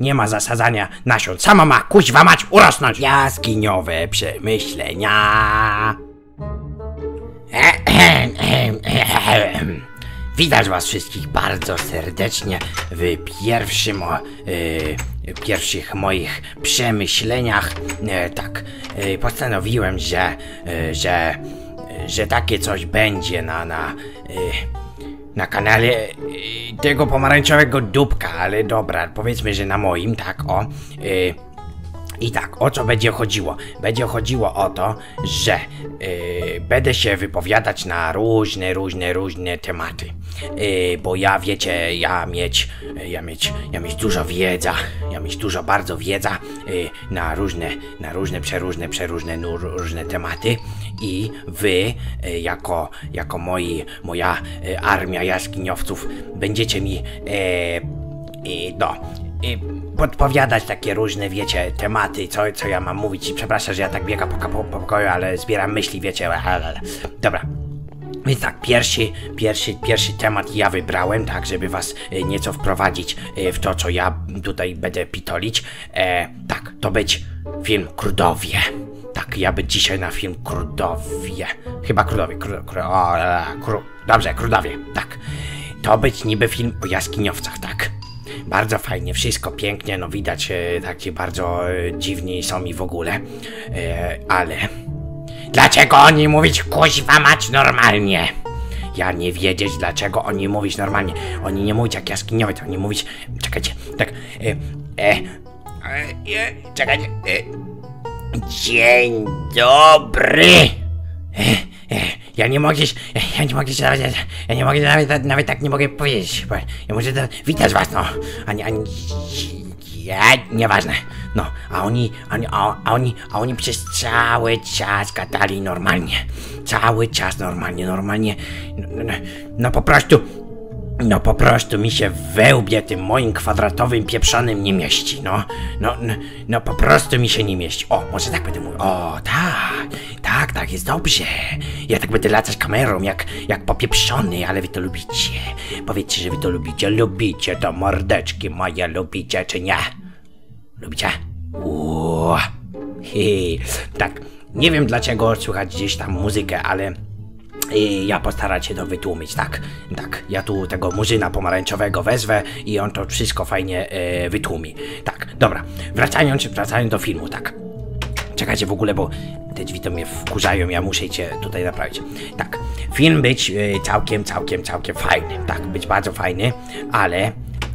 nie ma zasadzania nasion. Sama ma, kuźwa mać, urosnąć. Jaskiniowe przemyślenia. Witam was wszystkich bardzo serdecznie w pierwszym, e, pierwszych moich przemyśleniach. E, tak, e, postanowiłem, że, że, że takie coś będzie na, na, na kanale e, tego pomarańczowego dupka, ale dobra, powiedzmy, że na moim, tak, o. E, i tak, o co będzie chodziło? Będzie chodziło o to, że yy, będę się wypowiadać na różne, różne, różne tematy. Yy, bo ja wiecie, ja mieć, ja mieć, ja mieć dużo wiedza, ja mieć dużo bardzo wiedza yy, na różne, na różne, przeróżne, przeróżne, nu, różne tematy. I wy, yy, jako, jako moi, moja yy, armia jaskiniowców, będziecie mi, yy, no, i podpowiadać takie różne, wiecie, tematy, co, co ja mam mówić. I przepraszam, że ja tak biegam po, po, po pokoju, ale zbieram myśli, wiecie. Dobra. Więc tak, pierwszy, pierwszy, pierwszy temat ja wybrałem, tak, żeby was e, nieco wprowadzić e, w to, co ja tutaj będę pitolić. E, tak, to być film Krudowie. Tak, ja być dzisiaj na film Krudowie. Chyba Krudowie, Kru, kru, o, e, kru, dobrze, Krudowie, tak. To być niby film o jaskiniowcach, tak. Bardzo fajnie, wszystko pięknie, no widać e, takie bardzo e, dziwni są i w ogóle, e, ale... Dlaczego oni mówić kuźwa mać normalnie? Ja nie wiedzieć dlaczego oni mówić normalnie. Oni nie mówić jak jaskiniowy, to oni mówić... Czekajcie, tak... E, e, e, czekajcie... E, dzień dobry! E, e, ja nie mogę, się- ja nie mogę się nawet, ja nie mogę nawet, nawet tak nie mogę powiedzieć, bo ja muszę to, witać was, no, a nie, a nie, ja, nieważne, no, a oni, a, oni- a, a oni, a oni przez cały czas gadali normalnie, cały czas normalnie, normalnie, no, no, no po prostu, no po prostu mi się we łbie tym moim kwadratowym pieprzonym nie mieści, no. No, no, no po prostu mi się nie mieści. O, może tak będę mówił. O, tak, tak, tak, jest dobrze. Ja tak będę latać kamerą, jak, jak popieprzony, ale wy to lubicie. Powiedzcie, że wy to lubicie. Lubicie to, mordeczki moje, lubicie czy nie? Lubicie? Uuu, hi, tak. Nie wiem dlaczego słychać gdzieś tam muzykę, ale i ja postaram się to wytłumić, tak, tak. Ja tu tego murzyna pomarańczowego wezwę i on to wszystko fajnie e, wytłumi. Tak, dobra. Wracając, wracając do filmu, tak. Czekajcie w ogóle, bo te drzwi to mnie wkurzają, ja muszę cię tutaj naprawić. Tak, film być e, całkiem, całkiem, całkiem fajny, tak, być bardzo fajny, ale...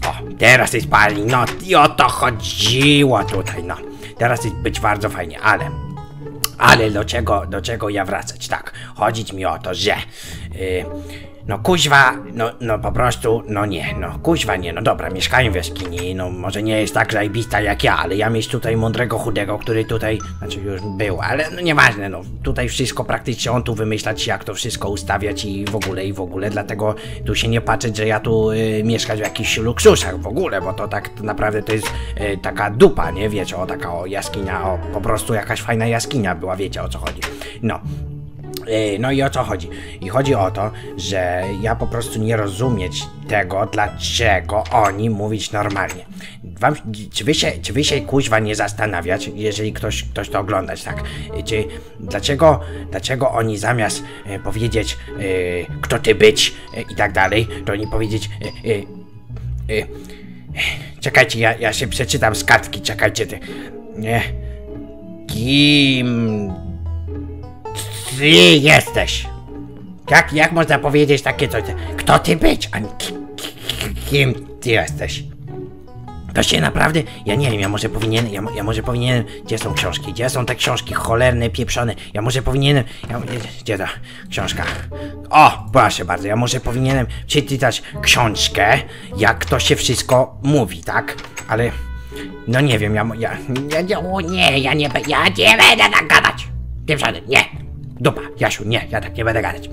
O, teraz jest pali, no i o to chodziło tutaj, no. Teraz jest być bardzo fajnie, ale... Ale do czego, do czego ja wracać? Tak, chodzić mi o to, że. Yy, no kuźwa, no, no po prostu, no nie, no kuźwa nie, no dobra, mieszkają w jaskini, no może nie jest tak zajebista jak ja, ale ja mieć tutaj mądrego chudego, który tutaj, znaczy już był, ale no nieważne, no tutaj wszystko praktycznie on tu wymyślać, jak to wszystko ustawiać i w ogóle, i w ogóle, dlatego tu się nie patrzeć, że ja tu y, mieszkać w jakichś luksusach w ogóle, bo to tak naprawdę to jest y, taka dupa, nie, wiecie, o taka o jaskinia, o po prostu jakaś fajna jaskinia była, wiecie o co chodzi, no. Yy, No i o co chodzi? I chodzi o to, że ja po prostu nie rozumieć tego, dlaczego oni mówić normalnie. Wam, czy, wy się, czy wy się kuźwa nie zastanawiać, jeżeli ktoś, ktoś to oglądać, tak? Yy, Czy dlaczego, dlaczego oni zamiast yy, powiedzieć yy, kto ty być yy, i tak dalej, to oni powiedzieć yy, Czekajcie, ja, ja się przeczytam z kartki, czekajcie ty. Nie. Kim ty jesteś? Jak, jak można powiedzieć takie coś? Kto ty być? A ki- ki- kim ty jesteś? To się naprawdę, ja nie wiem, ja może powinienem, ja, ja może powinienem, gdzie są książki, gdzie są te książki cholerne, pieprzone, ja może powinienem, ja, gdzie ta książka? O, proszę bardzo, ja może powinienem przeczytać książkę, jak to się wszystko mówi, tak? Ale, no nie wiem, ja, ja, ja, ja o nie, ja nie, ja nie będę tak gadać, pieprzony, nie, dupa, Jasiu, nie, ja tak nie będę gadać.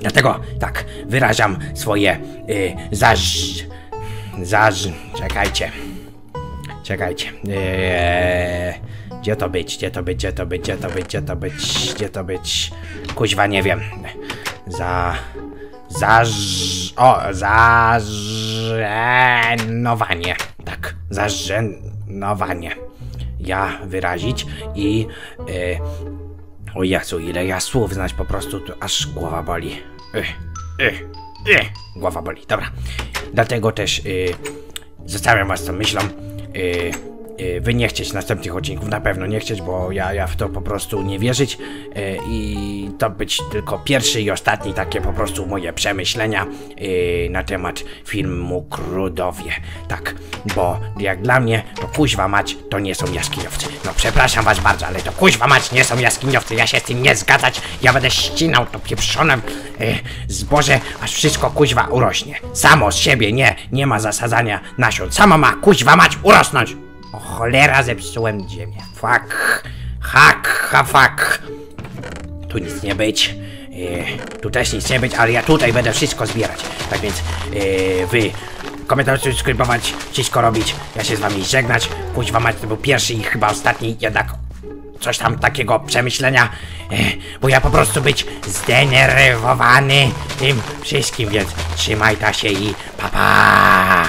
Dlatego tak wyrażam swoje y, zaż. Zaż. Czekajcie. Czekajcie. Eee, gdzie to być? Gdzie to być? Gdzie to być? Gdzie to być? Gdzie to być? Gdzie to być? Kuźwa nie wiem. Za. Zaż. O, zażenowanie. Tak. zażenowanie ja wyrazić i e, o Jezu, ile ja słów znać po prostu, to aż głowa boli. Ech, ech, ech, głowa boli, dobra. Dlatego też y, zostawiam was tą myślą. Y, y, wy nie chcieć następnych odcinków, na pewno nie chcieć, bo ja, ja w to po prostu nie wierzyć y, i to być tylko pierwszy i ostatni takie po prostu moje przemyślenia y, na temat filmu Krudowie. Tak, bo jak dla mnie to kuźwa mać to nie są jaskiniowcy. No przepraszam was bardzo, ale to kuźwa mać nie są jaskiniowcy, ja się z tym nie zgadzać, ja będę ścinał to pieprzonem y, zboże, aż wszystko kuźwa urośnie. Samo z siebie, nie, nie ma zasadzania nasion, samo ma kuźwa mać urosnąć. O cholera, zepsułem ziemię. Fuck. Hak, ha, fuck. Tu nic nie być. E, tu też nic nie być, ale ja tutaj będę wszystko zbierać. Tak więc e, wy komentarze, subskrybować, wszystko robić. Ja się z wami żegnać. Kuźwa mać, to był pierwszy i chyba ostatni jednak coś tam takiego przemyślenia, e, bo ja po prostu być zdenerwowany tym wszystkim, więc trzymaj ta się i papa. Pa.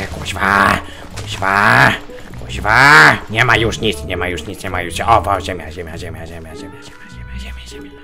E, kuźwa, kuźwa, kuźwa. Nie ma już nic, nie ma już nic, nie ma już. O, ziemia, ziemia, ziemia, ziemia, ziemia, ziemia, ziemia, ziemia, ziemia.